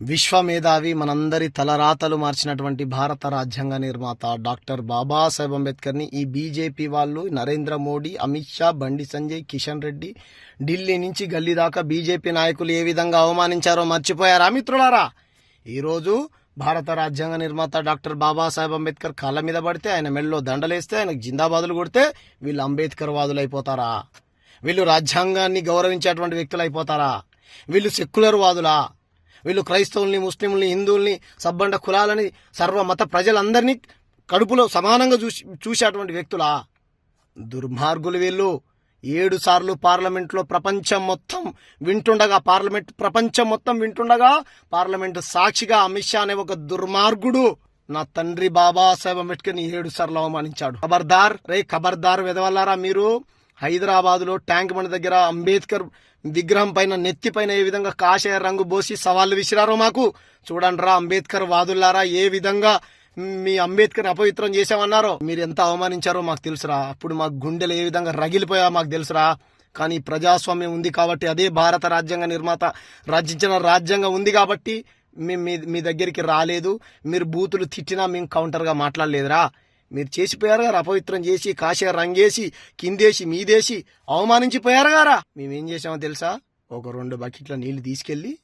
విశ్వమేధావి మనందరి తలరాతలు మార్చినటువంటి భారత రాజ్యాంగ నిర్మాత డాక్టర్ బాబాసాహెబ్ అంబేద్కర్ని ఈ బీజేపీ వాళ్ళు నరేంద్ర మోడీ అమిత్ షా బండి సంజయ్ కిషన్ రెడ్డి ఢిల్లీ నుంచి గల్లీ దాకా బీజేపీ నాయకులు ఏ విధంగా అవమానించారో మర్చిపోయారా మిత్రులారా? ఈరోజు భారత రాజ్యాంగ నిర్మాత డాక్టర్ బాబాసాహెబ్ అంబేద్కర్ కాళ్ళ మీద పడితే ఆయన మెడలో దండలేస్తే ఆయనకు జిందాబాదులు కొడితే వీళ్ళు అంబేద్కర్ వాదులు అయిపోతారా వీళ్ళు రాజ్యాంగాన్ని గౌరవించేటువంటి వ్యక్తులు అయిపోతారా వీళ్ళు సెక్యులర్ వాదులా? వీళ్ళు క్రైస్తవుల్ని ముస్లింలని హిందువుల్ని సబ్బండ కులాలని సర్వ మత ప్రజలందరినీ కడుపులో సమానంగా చూసి చూసేటువంటి వ్యక్తులా? దుర్మార్గులు వీళ్ళు. ఏడు సార్లు పార్లమెంట్లో ప్రపంచం మొత్తం వింటుండగా పార్లమెంట్ ప్రపంచం మొత్తం వింటుండగా పార్లమెంట్ సాక్షిగా అమిత్ షా అనే ఒక దుర్మార్గుడు. నా తండ్రి బాబాసాహెబ్ అంబేద్కర్ ఏడు సార్లు అవమానించాడు. ఖబర్దార్ రే ఖబర్దార్ వెదవల్లారా మీరు? హైదరాబాద్లో ట్యాంక్ బండ్ దగ్గర అంబేద్కర్ విగ్రహం పైన నెత్తి పైన ఏ విధంగా కాషాయ రంగు పోసి సవాళ్ళు విసిరారో మాకు? చూడండి రా అంబేద్కర్ వాదులారా ఏ విధంగా మీ అంబేద్కర్ అపవిత్రం చేశామన్నారో? మీరు ఎంత అవమానించారో మాకు తెలుసురా. అప్పుడు మా గుండెలు ఏ విధంగా రగిలిపోయా మాకు తెలుసురా. కానీ ప్రజాస్వామ్యం ఉంది కాబట్టి అదే భారత రాజ్యాంగ నిర్మాత రచించిన రాజ్యాంగం ఉంది కాబట్టి మేము మీ మీ దగ్గరికి రాలేదు. మీరు బూతులు తిట్టినా మేము కౌంటర్గా మాట్లాడలేదురా. మీరు చేసిపోయారు గారా అపవిత్రం చేసి కాషాయ రంగేసి కిందేసి మీదేసి అవమానించిపోయారు గారా మేమేం చేసామో తెలుసా? ఒక రెండు బకెట్ల నీళ్ళు తీసుకెళ్ళి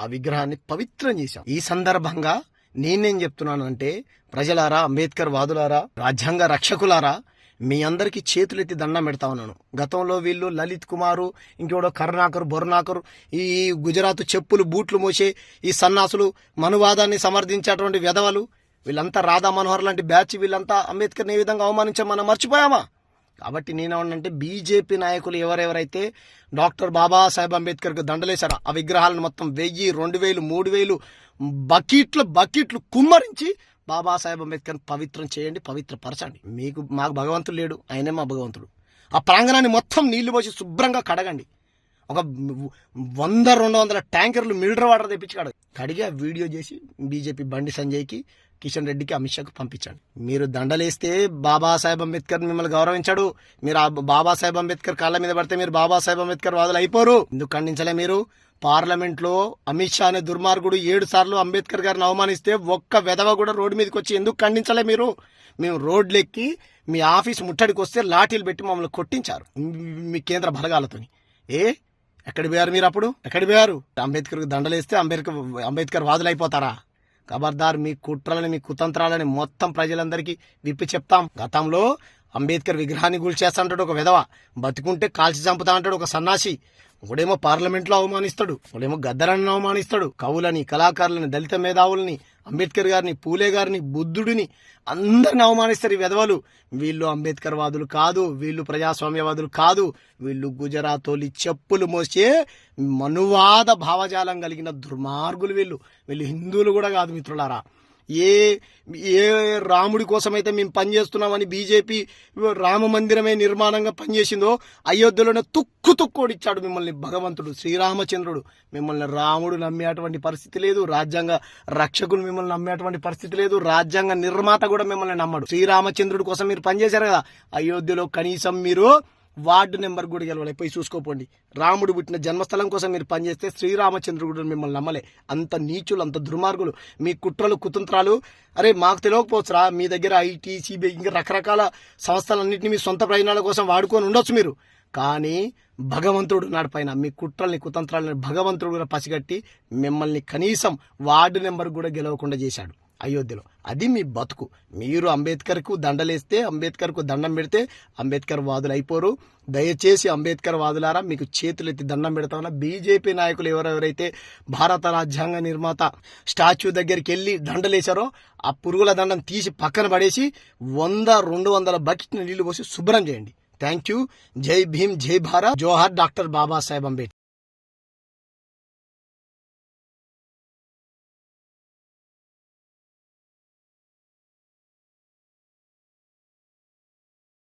ఆ విగ్రహాన్ని పవిత్రం చేశాం. ఈ సందర్భంగా నేనేం చెప్తున్నాను అంటే ప్రజలారా అంబేద్కర్ వాదులారా రాజ్యాంగ రక్షకులారా మీ అందరికి చేతులెత్తి దండం పెడతా ఉన్నాను. గతంలో వీళ్ళు లలిత్ కుమారు ఇంకోడో కరుణాకర్ బొరునాకర్ ఈ గుజరాత్ చెప్పులు బూట్లు మోసే ఈ సన్నాసులు మనువాదాన్ని సమర్థించేటువంటి వెధవలు వీళ్ళంతా రాధా మనోహర్ లాంటి బ్యాచ్ వీళ్ళంతా అంబేద్కర్ని ఏ విధంగా అవమానించాం మనం మర్చిపోయామా? కాబట్టి నేనేమన్నంటే బీజేపీ నాయకులు ఎవరెవరైతే డాక్టర్ బాబాసాహెబ్ అంబేద్కర్కి దండలేశారో ఆ విగ్రహాలను మొత్తం వెయ్యి రెండు వేలు మూడు వేలు బకెట్లు బకెట్లు కుమ్మరించి బాబాసాహెబ్ అంబేద్కర్ పవిత్రం చేయండి పవిత్రపరచండి. మీకు మాకు భగవంతుడు లేడు ఆయనే మా భగవంతుడు. ఆ ప్రాంగణాన్ని మొత్తం నీళ్ళు పోసి శుభ్రంగా కడగండి. ఒక వంద రెండు వందల ట్యాంకర్లు మిల్డర్ వాటర్ తెప్పించి కడగ కడిగి ఆ వీడియో చేసి బీజేపీ బండి సంజయ్కి కిషన్ రెడ్డికి అమిత్ షాకు పంపించండి. మీరు దండలేస్తే బాబాసాహెబ్ అంబేద్కర్ మిమ్మల్ని గౌరవించాడు. మీరు ఆ బాబాసాహెబ్ అంబేద్కర్ కాళ్ళ మీద పడితే మీరు బాబాసాహెబ్ అంబేద్కర్ వాదులు అయిపోరు. ఎందుకు ఖండించలే మీరు? పార్లమెంట్లో అమిత్ షా అనే దుర్మార్గుడు ఏడు సార్లు అంబేద్కర్ గారిని అవమానిస్తే ఒక్క వెధవ కూడా రోడ్డు మీదకి వచ్చి ఎందుకు ఖండించలే మీరు? మేము రోడ్లెక్కి మీ ఆఫీస్ ముట్టడికి వస్తే లాఠీలు పెట్టి మమ్మల్ని కొట్టించారు. మీ కేంద్ర బలగాలతోని. ఏ? ఎక్కడ పోయారు మీరు అప్పుడు? ఎక్కడ పోయారు? అంబేద్కర్కి దండలేస్తే అంబేద్కర్ అంబేద్కర్ వాదులు అయిపోతారా ఖబర్దార్ మీ కుట్రలని మీ కుతంత్రాలని మొత్తం ప్రజలందరికీ విప్పి చెప్తాం. గతంలో అంబేద్కర్ విగ్రహాన్ని కూల్చేస్తా ఒక విధవ. బతికుంటే కాల్చి చంపుతా అంటాడు ఒక సన్నాసి. ఒకడేమో పార్లమెంట్లో అవమానిస్తాడు. ఒకడేమో గద్దరాన్ని అవమానిస్తాడు. కవులని కళాకారులని దళిత మేధావులని అంబేద్కర్ గారిని పూలే గారిని బుద్ధుడిని అందరిని అవమానిస్తారు ఈ వెధవలు. వీళ్ళు అంబేద్కర్ వాదులు కాదు వీళ్ళు ప్రజాస్వామ్యవాదులు కాదు వీళ్ళు గుజరాతోలి చెప్పులు మోసే మనువాద భావజాలం కలిగిన దుర్మార్గులు వీళ్ళు. వీళ్ళు హిందువులు కూడా కాదు మిత్రులారా. ఏ ఏ రాముడి కోసమైతే మేము పనిచేస్తున్నామని బీజేపీ రామ మందిరమే నిర్మాణంగా పనిచేసిందో అయోధ్యలోనే తుక్కు తుక్కోడిచ్చాడు మిమ్మల్ని భగవంతుడు శ్రీరామచంద్రుడు. మిమ్మల్ని రాముడు నమ్మేటువంటి పరిస్థితి లేదు రాజ్యాంగ రక్షకులు మిమ్మల్ని నమ్మేటువంటి పరిస్థితి లేదు రాజ్యాంగ నిర్మాత కూడా మిమ్మల్ని నమ్మడు. శ్రీరామచంద్రుడి కోసం మీరు పనిచేశారు కదా అయోధ్యలో కనీసం మీరు వార్డు నెంబర్ కూడా గెలవాలి. పోయి చూసుకోపోండి. రాముడు పుట్టిన జన్మస్థలం కోసం మీరు పనిచేస్తే శ్రీరామచంద్రుడు మిమ్మల్ని నమ్మలే. అంత నీచులు అంత దుర్మార్గులు. మీ కుట్రలు కుతంత్రాలు అరే మాకు తెలియకపోవచ్చురా. మీ దగ్గర ఐటీ సిబిఐ ఇంకా రకరకాల సంస్థలన్నింటినీ మీ సొంత ప్రయోజనాల కోసం వాడుకొని ఉండొచ్చు మీరు. కానీ భగవంతుడు నాడు పైన మీ కుట్రల్ని కుతంత్రాలని భగవంతుడు కూడా పసిగట్టి మిమ్మల్ని కనీసం వార్డు నెంబర్ కూడా గెలవకుండా చేశాడు. అయోధ్యలో. అది మీ బతుకు. మీరు అంబేద్కర్కు దండలేస్తే అంబేద్కర్కు దండం పెడితే అంబేద్కర్ వాదులు అయిపోరు దయచేసి అంబేద్కర్ వాదులారా మీకు చేతులెత్తి దండం పెడతామన్నా బీజేపీ నాయకులు ఎవరెవరైతే భారత రాజ్యాంగ నిర్మాత స్టాచ్యూ దగ్గరికి వెళ్ళి దండలేశారో ఆ పురుగుల దండం తీసి పక్కన పడేసి వంద రెండు వందల బకెట్ నీళ్ళు పోసి శుభ్రం చేయండి. థ్యాంక్ యూ జై భీమ్ జై భారత్. జోహార్ డాక్టర్ బాబాసాహెబ్ అంబేద్కర్